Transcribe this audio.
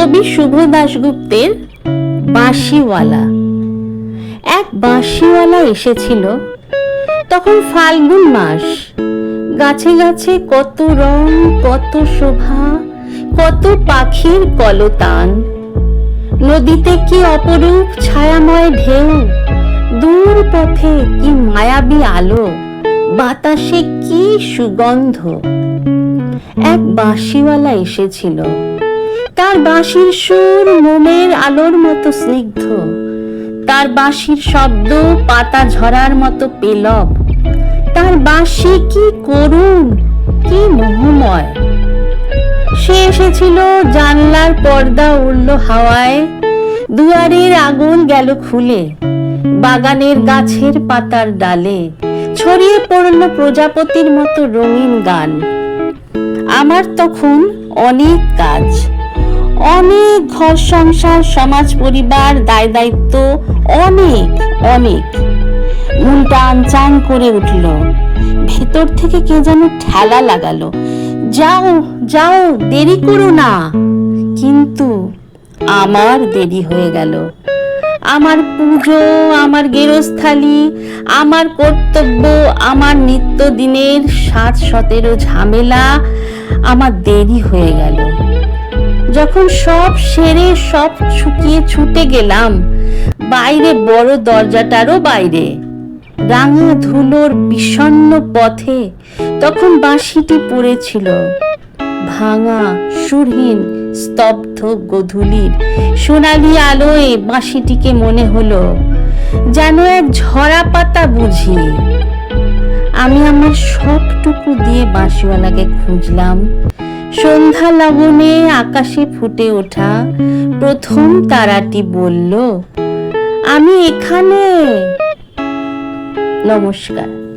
কবি শুভ দাশগুপ্তের বাঁশিওয়ালা। এক বাঁশিওয়ালা এসেছিল, তখন ফাল্গুন মাস। গাছে গাছে কত রং, কত শোভা, কত পাখির কলতান। নদীতে কি অপরূপ ছায়াময় ঢেউ? দূর পথে কি মায়াবী আলো? বাতাসে কি সুগন্ধ? এক বাঁশিওয়ালা এসেছিল। তার বাঁশির সুর মোমের আলোর মতো স্নিগ্ধ। তার বাঁশির শব্দ পাতা ঝরার মতো পেলব। তার বাঁশি কি করুণ, কি মোহময়। সে এসেছিল জানলার পর্দা উড়ল হাওয়ায়। দুয়ারের আগুন গেল খুলে, বাগানের গাছের পাতার ডালে। ছড়িয়ে পড়ল প্রজাপতির মতো রঙিন গান। আমার তখন অনেক কাজ। অনেক ঘর সংসার, সমাজ, পরিবার, দায় দায়িত্ব অনেক অনেক। মনটা আনচান করে উঠল। ভেতর থেকে কে যেন ঠেলা লাগালো। যাও যাও, দেরি করো না। কিন্তু আমার দেরি হয়ে গেল। আমার পুজো, আমার গেরস্থালি, আমার কর্তব্য, আমার নিত্যদিনের সাত সতেরো ঝামেলা, আমার দেরি হয়ে গেল। যখন সব সেরে সব শুকিয়ে ছুটে গেলাম, বাইরে বড় দরজাটারও বাইরে। রাঙা ধুলোর বিষণ্ণ পথে তখন বাঁশিটি পড়েছিল। ভাঙা, সুরহীন, স্তব্ধ গধূলির সোনালি আলোয় বাঁশিটিকে মনে হলো, যেন এক ঝরা পাতা বুঝি। আমি আমার সবটুকু দিয়ে বাঁশিওয়ালাকে খুঁজলাম সন্ধ্যা লবণে আকাশে ফুটে ওঠা। প্রথম তারাটি বলল আমি এখানে। নমস্কার।